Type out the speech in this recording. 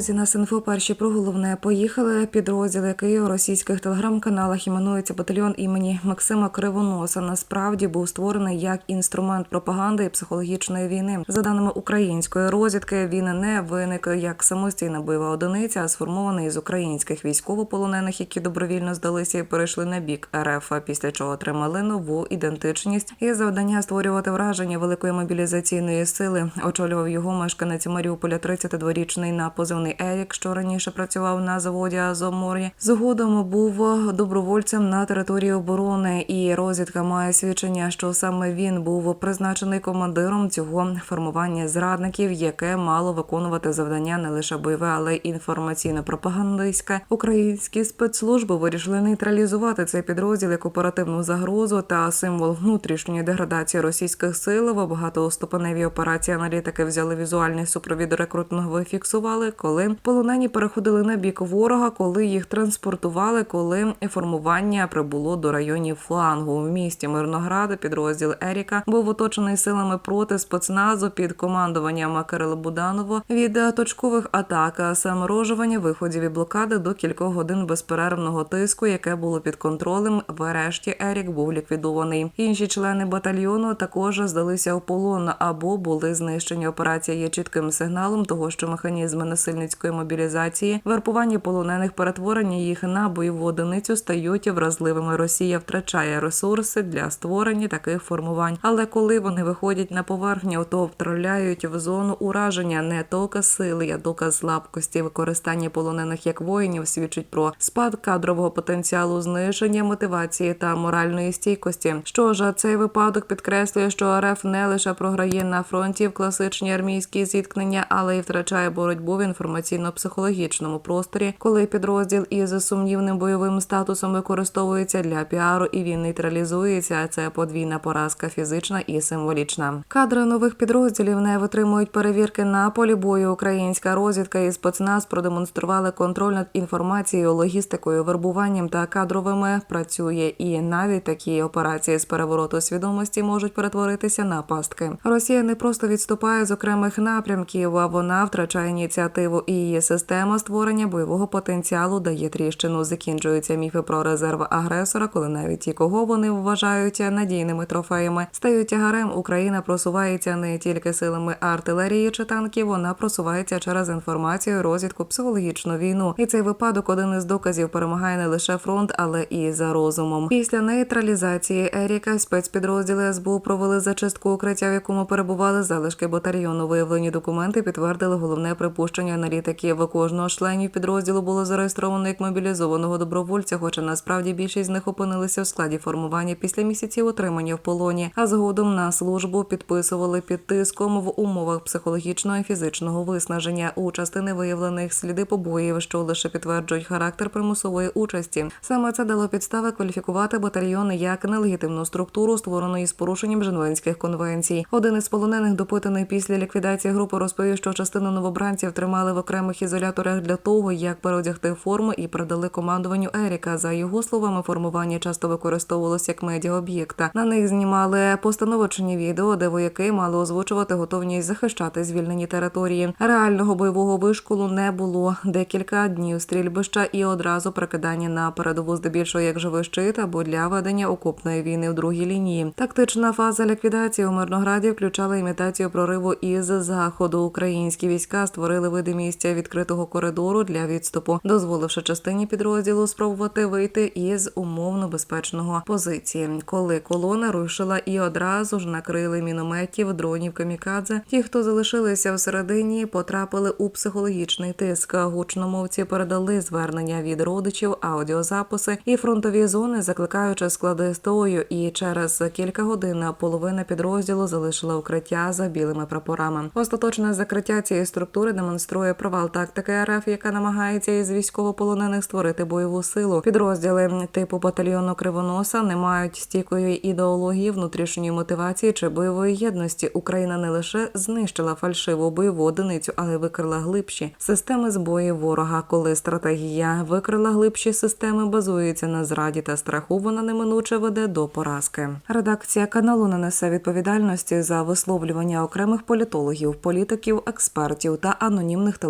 Друзі, на Синфо перші про головне поїхали. Підрозділ, який у російських телеграм-каналах іменується батальйон імені Максима Кривоноса. Насправді був створений як інструмент пропаганди і психологічної війни. За даними української розвідки, він не виник як самостійна бойова одиниця, а сформований з українських військовополонених, які добровільно здалися і перейшли на бік РФ, після чого отримали нову ідентичність і завдання створювати враження великої мобілізаційної сили. Очолював його мешканець Маріуполя 32-річний на позивний Ерік, що раніше працював на заводі Азомор'я. Згодом був добровольцем на території оборони, і розвідка має свідчення, що саме він був призначений командиром цього формування зрадників, яке мало виконувати завдання не лише бойове, але й інформаційно-пропагандистське. Українські спецслужби вирішили нейтралізувати цей підрозділ як оперативну загрозу та символ внутрішньої деградації російських сил. В багатоступеневій операції аналітики взяли візуальний супровід рекрутного фіксували, коли полонені переходили на бік ворога, коли їх транспортували, коли формування прибуло до районів флангу. В місті Мирнограда підрозділ Еріка був оточений силами проти спецназу під командуванням Кирила Буданова від точкових атак, саморожування, виходів і блокади до кількох годин безперервного тиску, яке було під контролем. Врешті Ерік був ліквідований. Інші члени батальйону також здалися у полон або були знищені. Операція є чітким сигналом того, що механізми насильницької мобілізації, вербування полонених, перетворення їх на бойову одиницю стають вразливими. Росія втрачає ресурси для створення таких формувань. Але коли вони виходять на поверхню, то втраляють в зону ураження не доказ сили, а доказ слабкості. Використання полонених як воїнів свідчить про спад кадрового потенціалу, зниження мотивації та моральної стійкості. Що ж, цей випадок підкреслює, що РФ не лише програє на фронті в класичні армійські зіткнення, але й втрачає боротьбу в інформаційно-психологічному просторі, коли підрозділ із сумнівним бойовим статусом використовується для піару і він нейтралізується. Це подвійна поразка фізична і символічна. Кадри нових підрозділів не витримують перевірки на полі бою. Українська розвідка і спецназ продемонстрували контроль над інформацією, логістикою, вербуванням та кадровими. Працює і навіть такі операції з перевороту свідомості можуть перетворитися на пастки. Росія не просто відступає з окремих напрямків, а вона втрачає ініціативу і її система створення бойового потенціалу дає тріщину. Закінчуються міфи про резерв агресора, коли навіть ті, кого вони вважають надійними трофеями, стають тягарем. Україна просувається не тільки силами артилерії чи танків, вона просувається через інформацію, розвідку, психологічну війну. І цей випадок один із доказів перемагає не лише фронт, але і за розумом. Після нейтралізації Еріка спецпідрозділи СБУ провели зачистку укриття, в якому перебували залишки батальйону. Виявлені документи підтвердили головне припущення аналітиків. Кожного членів підрозділу було зареєстровано як мобілізованого добровольця, хоча насправді більшість з них опинилися в складі формування після місяців отримання в полоні, а згодом на службу підписували під тиском в умовах психологічного і фізичного виснаження. У частини виявлених сліди побоїв, що лише підтверджують характер примусової участі. Саме це дало підстави кваліфікувати батальйон як нелегітимну структуру, створену із порушенням Женевських конвенцій. Один із полонених допитаний після ліквідації групи розповів, що частину новобранців тримали в окремих ізоляторах для того, як переодягти форму і передали командуванню Еріка. За його словами, формування часто використовувалося як медіаоб'єкта. На них знімали постановочні відео, де вояки мали озвучувати готовність захищати звільнені території. Реального бойового вишколу не було. Декілька днів стрільбища і одразу прикидання на передову, здебільшого як живий щит або для ведення окопної війни в другій лінії. Тактична фаза ліквідації у Мирнограді включала імітацію прориву із заходу. Українські війська створили видимість відкритого коридору для відступу, дозволивши частині підрозділу спробувати вийти із умовно безпечного позиції. Коли колона рушила і одразу ж накрили мінометів, дронів камікадзе. Ті, хто залишилися всередині, потрапили у психологічний тиск. Гучномовці передали звернення від родичів, аудіозаписи і фронтові зони, закликаючи склади стою. І через кілька годин половина підрозділу залишила укриття за білими прапорами. Остаточне закриття цієї структури демонструє провал тактики РФ, яка намагається із військовополонених створити бойову силу. Підрозділи типу батальйону Кривоноса не мають стійкої ідеології, внутрішньої мотивації чи бойової єдності. Україна не лише знищила фальшиву бойову одиницю, але викрила глибші системи збої ворога. Коли стратегія викрила глибші системи, базується на зраді та страху. Вона неминуче веде до поразки. Редакція каналу не несе відповідальності за висловлювання окремих політологів, політиків, експертів та анонімних телефонів